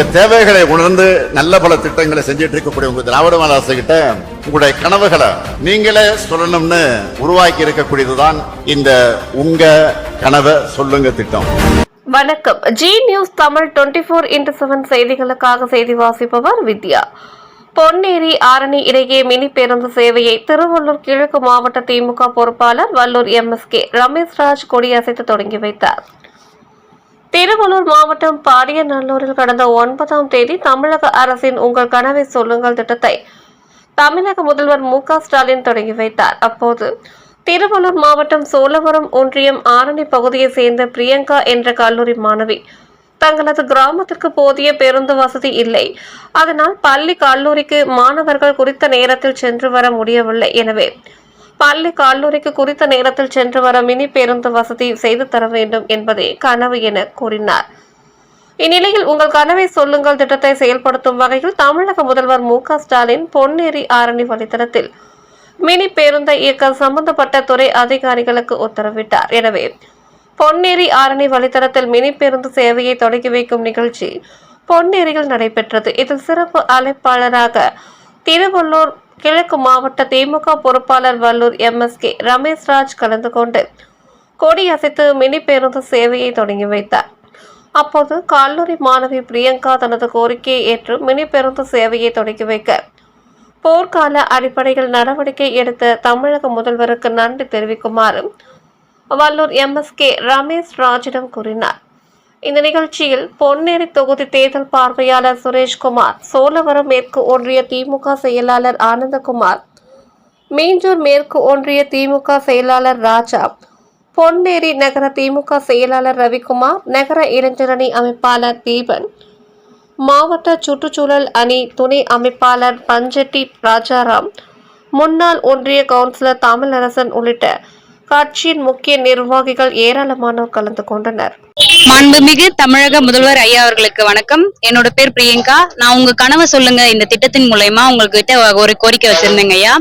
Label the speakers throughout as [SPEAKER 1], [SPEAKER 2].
[SPEAKER 1] தேவைகளை உணர்ந்து நல்ல பல திட்டங்களை செஞ்சிட்டு இருக்கக்கூடிய உங்க திராவிட மாநாசு கிட்ட உங்களுடைய கனவுகளை நீங்களே சொல்லணும்னு உருவாக்கி இருக்கக்கூடியதுதான் இந்த உங்க கனவை சொல்லுங்க திட்டம்.
[SPEAKER 2] வணக்கம். Zee news Tamil twenty four into seven செய்திகளுக்காக செய்தி வாசிப்பவர் வித்யா. பொன்னேரி ஆரணி இடையே மினி பேருந்து சேவையை திருவள்ளூர் கிழக்கு மாவட்ட திமுக பொறுப்பாளர் வல்லூர் எம்எஸ்கே ரமேஷ் ராஜ் கொடியசைத்து தொடங்கி வைத்தார். திருவள்ளூர் மாவட்டம் பாடியநல்லூரில் கடந்த ஒன்பதாம் தேதி தமிழக அரசின் உங்கள் கனவை சொல்லுங்கள் திட்டத்தை தமிழக முதல்வர் மு ஸ்டாலின் தொடங்கி வைத்தார். அப்போது திருவள்ளூர் மாவட்டம் சோழவரம் ஒன்றியம் ஆரணி பகுதியைச் சேர்ந்த பிரியங்கா என்ற கல்லூரி மாணவி தங்களது கிராமத்திற்கு போதிய பேருந்து வசதி இல்லை. அதனால் பள்ளி கல்லூரிக்கு மாணவர்கள் குறித்த நேரத்தில் சென்று வர முடியவில்லை. எனவே பள்ளி கல்லூரிக்கு குறித்த நேரத்தில் சென்று வர மினி பேருந்து வசதி செய்து தர வேண்டும் என்பதே கனவு என கூறினார். இந்நிலையில் உங்கள் கனவை சொல்லுங்கள் திட்டத்தை செயல்படுத்தும் வகையில் தமிழக முதல்வர் மு க ஸ்டாலின் பொன்னேரி ஆரணி வழித்தடத்தில் மினி பேருந்தை இயக்க சம்பந்தப்பட்ட துறை அதிகாரிகளுக்கு உத்தரவிட்டார். எனவே பொன்னேரி ஆரணி வழித்தடத்தில் மினி பேருந்து சேவையை தொடங்கி வைக்கும் நிகழ்ச்சி பொன்னேரியில் நடைபெற்றது. இதில் சிறப்பு அழைப்பாளராக திருவள்ளூர் கிழக்கு மாவட்ட திமுக பொறுப்பாளர் வல்லூர் எம்எஸ்கே ரமேஷ் ராஜ் கலந்து கொண்டு கொடியசைத்து மினி பேருந்து சேவையை தொடங்கி வைத்தார். அப்போது கல்லூரி மாணவி பிரியங்கா தனது கோரிக்கையை ஏற்று மினி பேருந்து சேவையை தொடங்கி வைக்க போர்க்கால அடிப்படையில் நடவடிக்கை எடுத்த தமிழக முதல்வருக்கு நன்றி தெரிவிக்குமாறு வல்லூர் எம்எஸ்கே ரமேஷ் ராஜிடம் கூறினார். இந்த நிகழ்ச்சியில் பொன்னேரி தொகுதி தேர்தல் பார்வையாளர் சுரேஷ்குமார் சோழவரம் மேற்கு ஒன்றிய திமுக செயலாளர் ஆனந்தகுமார் மீஞ்சூர் மேற்கு ஒன்றிய திமுக செயலாளர் ராஜா பொன்னேரி நகர திமுக செயலாளர் ரவிக்குமார் நகர இளைஞரணி அமைப்பாளர் தீபன் மாவட்ட சுற்றுச்சூழல் அணி துணை அமைப்பாளர் பஞ்சட்டி ராஜாராம் முன்னாள் ஒன்றிய கவுன்சிலர் தமிழரசன் உள்ளிட்ட கட்சியின் முக்கிய நிர்வாகிகள் ஏராளமானோர் கலந்து கொண்டனர்.
[SPEAKER 3] மாண்புமிகு தமிழக முதல்வர் ஐயா அவர்களுக்கு வணக்கம். என்னோட பேர் பிரியங்கா. நான் உங்க கனவை சொல்லுங்க. இந்த திட்டத்தின் மூலயமா உங்ககிட்ட ஒரு கோரிக்கை வச்சிருந்தேங்க ஐயா.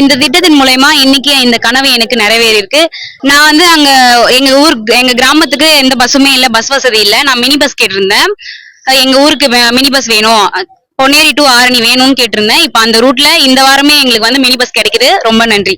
[SPEAKER 3] இந்த திட்டத்தின் மூலயமா இன்னைக்கு இந்த கனவு எனக்கு நிறைவேறி இருக்கு நான் வந்து அங்க எங்க ஊர் எங்க கிராமத்துக்கு எந்த பஸ்ஸுமே இல்ல பஸ் வசதி இல்ல. நான் மினி பஸ் கேட்டிருந்தேன். எங்க ஊருக்கு மினி பஸ் வேணும். பொன்னேரி டு ஆரணி வேணும்னு கேட்டிருந்தேன். இப்ப அந்த ரூட்ல இந்த வாரமே எங்களுக்கு வந்து மினி பஸ் கிடைக்குது. ரொம்ப நன்றி.